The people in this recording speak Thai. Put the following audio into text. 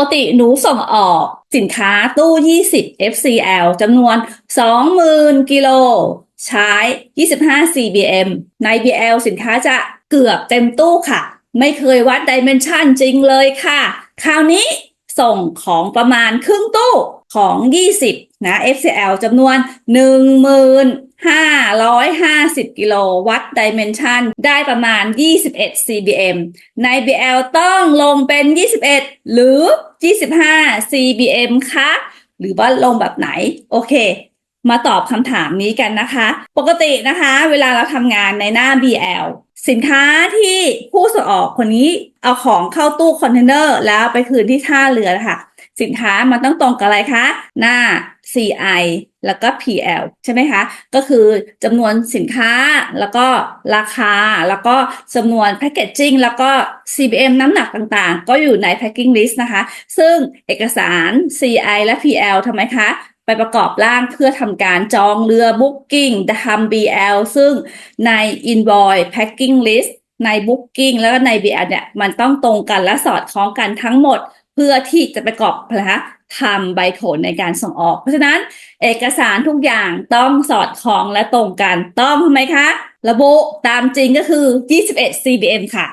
กติหนูส่งออกสินค้าตู้ 20 FCL จำนวน 20,000 กิโล ใช้ 25 CBM ใน BL สินค้าจะเกือบเต็มตู้ค่ะ ไม่เคยวัดดิเมนชันจริงเลยค่ะ คราวนี้ส่งของประมาณครึ่งตู้ของ 20 นะ FCL จำนวน 1550 กิโลวัดดิเมนชันได้ประมาณ 21 CBM ใน BL ต้องลงเป็น 21 หรือ 25 CBM คะหรือว่าลงแบบไหน โอเค มาตอบคำถามนี้กันนะคะ ปกตินะคะ เวลาเราทำงานในหน้า BL สินค้าที่ผู้ส่งออกคนนี้เอาของเข้าตู้คอนเทนเนอร์แล้วไปคืนที่ท่าเรือนะคะ สินค้ามันต้องตรงกับอะไรคะ หน้า CI แล้วก็ PL ใช่ไหมคะ ก็คือจำนวนสินค้าแล้วก็ราคา แล้วก็จำนวนแพ c เกจจิ้งแล้วก็ CBM น้ำหนักต่างๆ ก็อยู่ใน packing list นะคะ ซึ่งเอกสาร CI และ PL ทำไมคะ ไปประกอบร่างเพื่อทำการจองเรือ Booking ทำ BL ซึ่งใน Invoice Packing List ใน Booking แล้วก็ใน BL เนี่ย มันต้องตรงกันและสอดคล้องกันทั้งหมด เพื่อที่จะประกอบนะคะทำใบโขนในการส่งออก เพราะฉะนั้นเอกสารทุกอย่างต้องสอดคล้องและตรงกัน ต้องทำไมคะ ระบุตามจริงก็คือ 21 CBM ค่ะ